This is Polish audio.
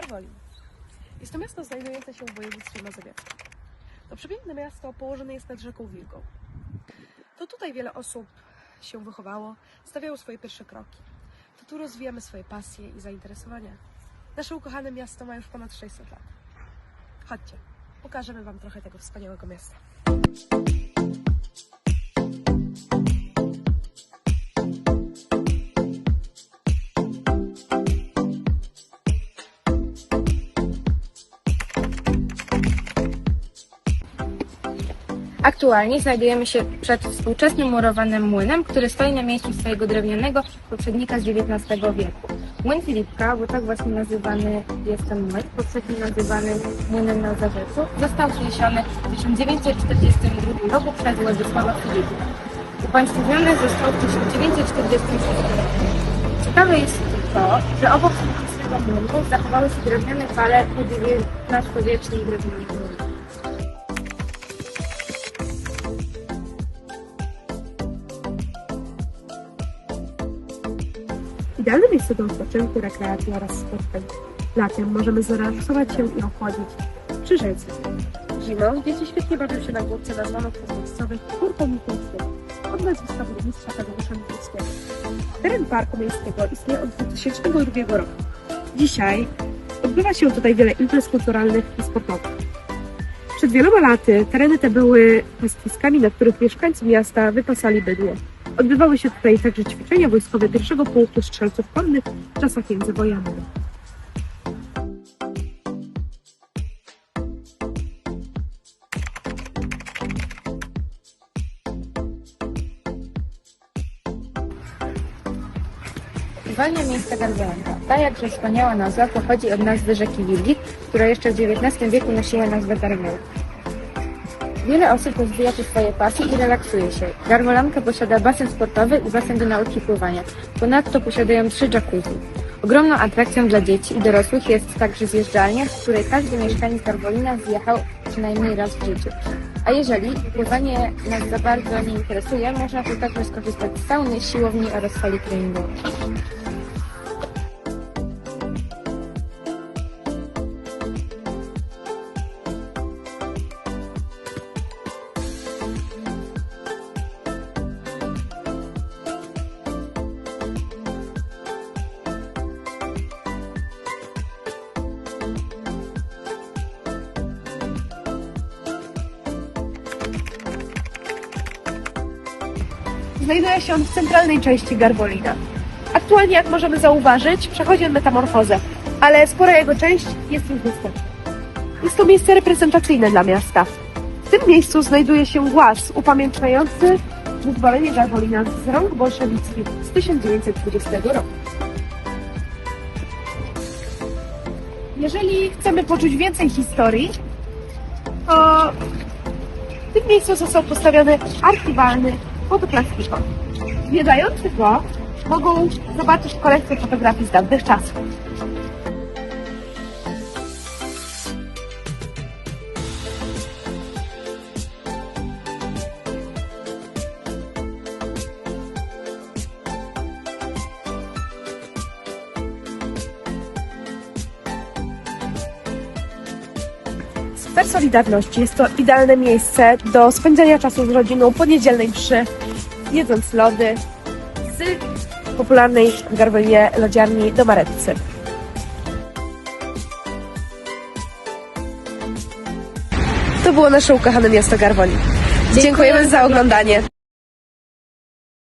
Garwolin. Jest to miasto znajdujące się w województwie mazowieckim. To przepiękne miasto położone jest nad rzeką Wilgą. To tutaj wiele osób się wychowało, stawiało swoje pierwsze kroki. To tu rozwijamy swoje pasje i zainteresowania. Nasze ukochane miasto ma już ponad 600 lat. Chodźcie, pokażemy Wam trochę tego wspaniałego miasta. Aktualnie znajdujemy się przed współczesnym murowanym młynem, który stoi na miejscu swojego drewnianego poprzednika z XIX wieku. Młyn Filipka, bo tak właśnie nazywany jest ten młyn, poprzednio nazywany młynem na Zarzeczu, został wniesiony w 1942 roku przez Władysława Filipka. Upaństwowiony został w 1946 roku. Ciekawe jest to, że obok współczesnego młynu zachowały się drewniane fale po XIX-wiecznej drewnianej młynie. Idealne miejsce do odpoczynku, rekreacji oraz spotkań. Latem możemy zrelaksować się i ochłodzić przy rzece. Zimą dzieci świetnie bawią się na górce nazwaną przez miejscowych górką Mikułskiego, od nazwiska burmistrza Tadeusza Mikułskiego. Teren parku miejskiego istnieje od 2002 roku. Dzisiaj odbywa się tutaj wiele imprez kulturalnych i sportowych. Przed wieloma laty tereny te były pastwiskami, na których mieszkańcy miasta wypasali bydło. Odbywały się tutaj także ćwiczenia wojskowe pierwszego pułku strzelców konnych w czasach międzywojennych. Zwalnia miejsce Garzelenka. Ta jakże wspaniała nazwa pochodzi od nazwy rzeki Wilgi, która jeszcze w XIX wieku nosiła nazwę Garmola. Wiele osób rozwija tu swoje pasje i relaksuje się. Garmolanka posiada basen sportowy i basen do nauki pływania. Ponadto posiadają trzy jacuzzi. Ogromną atrakcją dla dzieci i dorosłych jest także zjeżdżalnia, z której każdy mieszkaniec Garwolina zjechał przynajmniej raz w życiu. A jeżeli pływanie nas za bardzo nie interesuje, można tu także skorzystać z sauny, siłowni oraz sali treningowej. Znajduje się on w centralnej części Garbolina. Aktualnie, jak możemy zauważyć, przechodzi on metamorfozę, ale spora jego część jest już dostępna. Jest to miejsce reprezentacyjne dla miasta. W tym miejscu znajduje się głaz upamiętniający wyzwolenie Garbolina z rąk bolszewickich z 1920 roku. Jeżeli chcemy poczuć więcej historii, to w tym miejscu został postawiony archiwalny fotoplastikon. Zwiedzający go mogą zobaczyć kolekcję fotografii z dawnych czasów. Sfer Solidarności jest to idealne miejsce do spędzania czasu z rodziną po niedzielnej mszy, jedząc lody z popularnej w Garwolinie lodziarni do Maretcy. To było nasze ukochane miasto Garwolin. Dziękujemy za oglądanie.